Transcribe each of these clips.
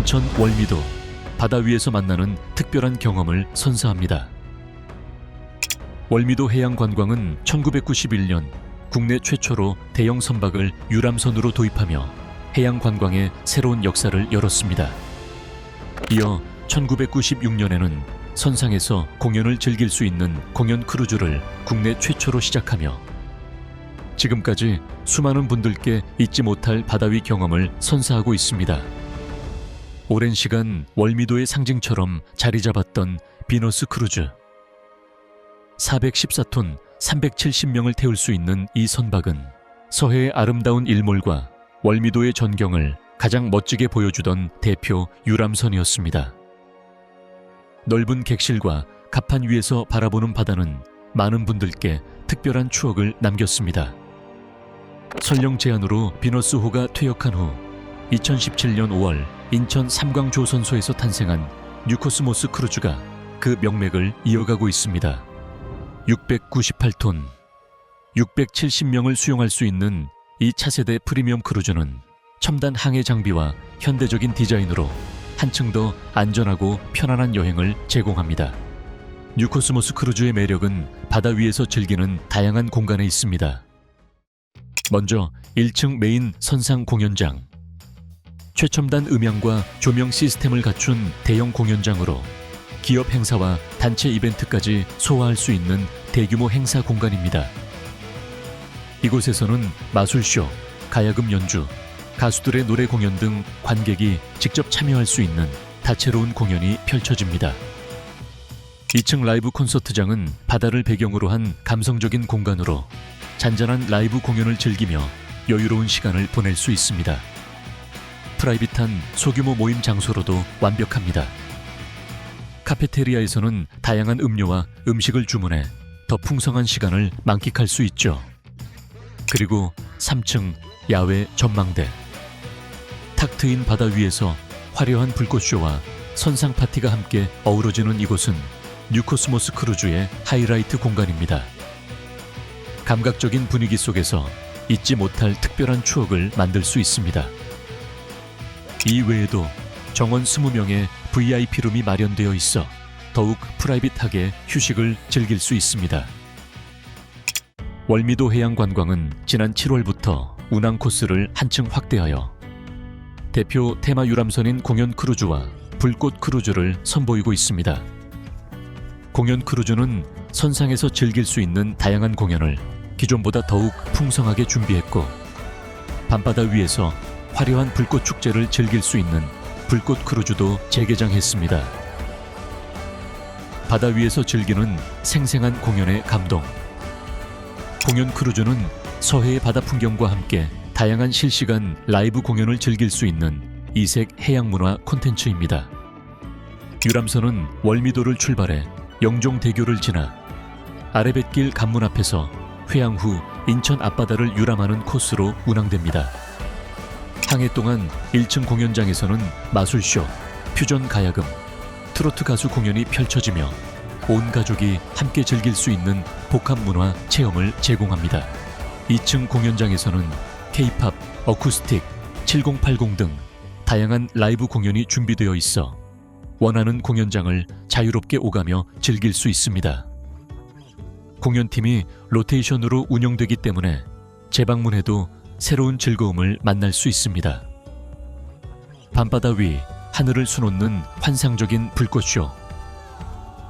인천 월미도 바다 위에서 만나는 특별한 경험을 선사합니다. 월미도 해양 관광은 1991년 국내 최초로 대형 선박을 유람선으로 도입하며 해양 관광의 새로운 역사를 열었습니다. 이어 1996년에는 선상에서 공연을 즐길 수 있는 공연 크루즈를 국내 최초로 시작하며 지금까지 수많은 분들께 잊지 못할 바다 위 경험을 선사하고 있습니다. 오랜 시간 월미도의 상징처럼 자리 잡았던 비너스 크루즈. 414톤 370명을 태울 수 있는 이 선박은 서해의 아름다운 일몰과 월미도의 전경을 가장 멋지게 보여주던 대표 유람선이었습니다. 넓은 객실과 갑판 위에서 바라보는 바다는 많은 분들께 특별한 추억을 남겼습니다. 설령 제한으로 비너스호가 퇴역한 후 2017년 5월 인천 삼광조선소에서 탄생한 뉴코스모스 크루즈가 그 명맥을 이어가고 있습니다. 698톤, 670명을 수용할 수 있는 이 차세대 프리미엄 크루즈는 첨단 항해 장비와 현대적인 디자인으로 한층 더 안전하고 편안한 여행을 제공합니다. 뉴코스모스 크루즈의 매력은 바다 위에서 즐기는 다양한 공간에 있습니다. 먼저 1층 메인 선상 공연장. 최첨단 음향과 조명 시스템을 갖춘 대형 공연장으로 기업 행사와 단체 이벤트까지 소화할 수 있는 대규모 행사 공간입니다. 이곳에서는 마술쇼, 가야금 연주, 가수들의 노래 공연 등 관객이 직접 참여할 수 있는 다채로운 공연이 펼쳐집니다. 2층 라이브 콘서트장은 바다를 배경으로 한 감성적인 공간으로 잔잔한 라이브 공연을 즐기며 여유로운 시간을 보낼 수 있습니다. 프라이빗한 소규모 모임 장소로도 완벽합니다. 카페테리아에서는 다양한 음료와 음식을 주문해 더 풍성한 시간을 만끽할 수 있죠. 그리고 3층 야외 전망대. 탁 트인 바다 위에서 화려한 불꽃쇼와 선상 파티가 함께 어우러지는 이곳은 뉴코스모스 크루즈의 하이라이트 공간입니다. 감각적인 분위기 속에서 잊지 못할 특별한 추억을 만들 수 있습니다. 이 외에도 정원 20명의 VIP룸이 마련되어 있어 더욱 프라이빗하게 휴식을 즐길 수 있습니다. 월미도 해양 관광은 지난 7월부터 운항 코스를 한층 확대하여 대표 테마 유람선인 공연 크루즈와 불꽃 크루즈를 선보이고 있습니다. 공연 크루즈는 선상에서 즐길 수 있는 다양한 공연을 기존보다 더욱 풍성하게 준비했고 밤바다 위에서 화려한 불꽃 축제를 즐길 수 있는 불꽃 크루즈도 재개장했습니다. 바다 위에서 즐기는 생생한 공연의 감동. 공연 크루즈는 서해의 바다 풍경과 함께 다양한 실시간 라이브 공연을 즐길 수 있는 이색 해양 문화 콘텐츠입니다. 유람선은 월미도를 출발해 영종대교를 지나 아래뱃길 관문 앞에서 회항 후 인천 앞바다를 유람하는 코스로 운항됩니다. 항해 동안 1층 공연장에서는 마술쇼, 퓨전 가야금, 트로트 가수 공연이 펼쳐지며 온 가족이 함께 즐길 수 있는 복합 문화 체험을 제공합니다. 2층 공연장에서는 K-팝, 어쿠스틱, 7080 등 다양한 라이브 공연이 준비되어 있어 원하는 공연장을 자유롭게 오가며 즐길 수 있습니다. 공연팀이 로테이션으로 운영되기 때문에 재방문해도 새로운 즐거움을 만날 수 있습니다. 밤바다 위 하늘을 수놓는 환상적인 불꽃쇼.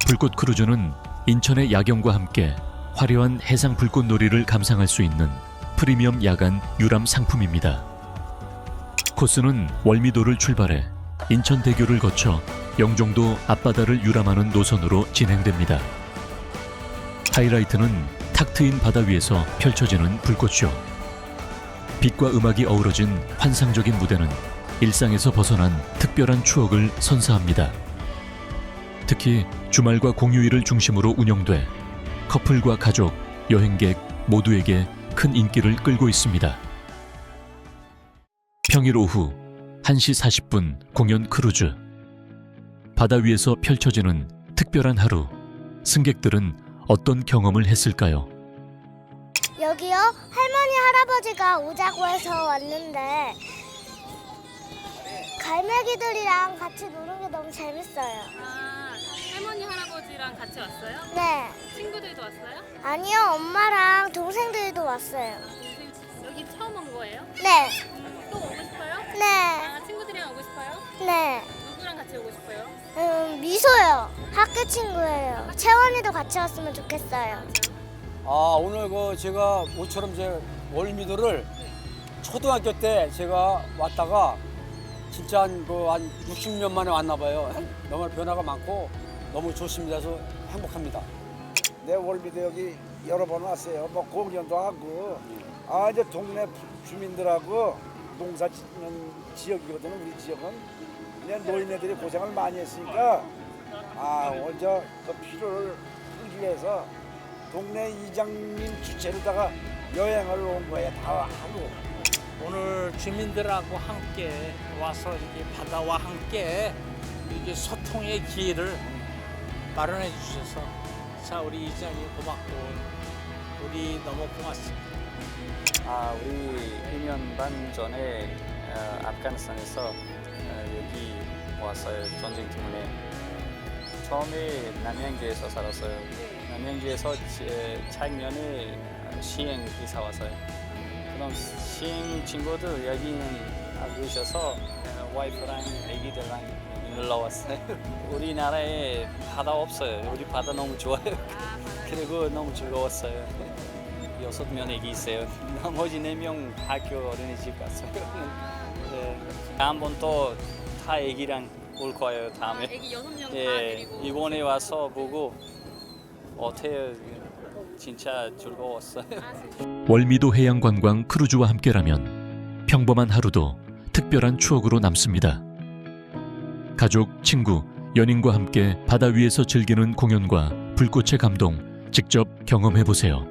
불꽃 크루즈는 인천의 야경과 함께 화려한 해상 불꽃놀이를 감상할 수 있는 프리미엄 야간 유람 상품입니다. 코스는 월미도를 출발해 인천대교를 거쳐 영종도 앞바다를 유람하는 노선으로 진행됩니다. 하이라이트는 탁 트인 바다 위에서 펼쳐지는 불꽃쇼. 빛과 음악이 어우러진 환상적인 무대는 일상에서 벗어난 특별한 추억을 선사합니다. 특히 주말과 공휴일을 중심으로 운영돼 커플과 가족, 여행객 모두에게 큰 인기를 끌고 있습니다. 평일 오후 1시 40분 공연 크루즈. 바다 위에서 펼쳐지는 특별한 하루. 승객들은 어떤 경험을 했을까요? 여기요? 할머니 할아버지가 오자고 해서 왔는데 갈매기들이랑 같이 노는 게 너무 재밌어요. 아, 할머니 할아버지랑 같이 왔어요? 네. 친구들도 왔어요? 아니요, 엄마랑 동생들도 왔어요. 동생 여기 처음 온 거예요? 네. 또 오고 싶어요? 네. 아, 친구들이랑 오고 싶어요? 네. 누구랑 같이 오고 싶어요? 음, 미소요. 학교 친구예요. 채원이도 같이 왔으면 좋겠어요. 아 오늘 그 제가 모처럼 제 월미도를 초등학교 때 제가 왔다가 진짜 한 그한 60년 만에 왔나 봐요. 너무 변화가 많고 너무 좋습니다. 그래서 행복합니다. 내 월미도 여기 여러 번 왔어요. 뭐 공연도 하고 아 이제 동네 주민들하고 농사 짓는 지역이거든요. 우리 지역은 그냥 노인네들이 고생을 많이 했으니까 아 오늘 저그 피로를 풀기 위해서 동네 이장님 주최로다가 여행을 온 거예요. 다 하고. 오늘 주민들하고 함께 와서 이렇게 바다와 함께 이게 소통의 기회를 마련해 주셔서 자 우리 이장님 고맙고 우리 너무 고맙습니다. 아, 우리 1년 반 전에 어, 아프가니스탄에서 어, 여기 왔어요. 전쟁 때문에. 처음에 남양주에서 살았어요. 남양주에서 제- 작년에 어, 시행 이사 왔어요. 그럼 시행 친구들 여기는 알고 있어서 어, 와이프랑 애기들랑 놀러 왔어요. 우리나라에 바다 없어요. 우리 바다 너무 좋아요. 그리고 너무 즐거웠어요. 여섯 명 애기 있어요. 나머지 네 명 학교 어린이집 갔어요. 네. 다음번 또 다 애기랑 올 거예요. 다음에. 애기 여섯 명다 예, 데리고 이번에 와서 보고 어때요? 진짜 즐거웠어요. 월미도 해양관광 크루즈와 함께라면 평범한 하루도 특별한 추억으로 남습니다. 가족, 친구, 연인과 함께 바다 위에서 즐기는 공연과 불꽃의 감동 직접 경험해 보세요.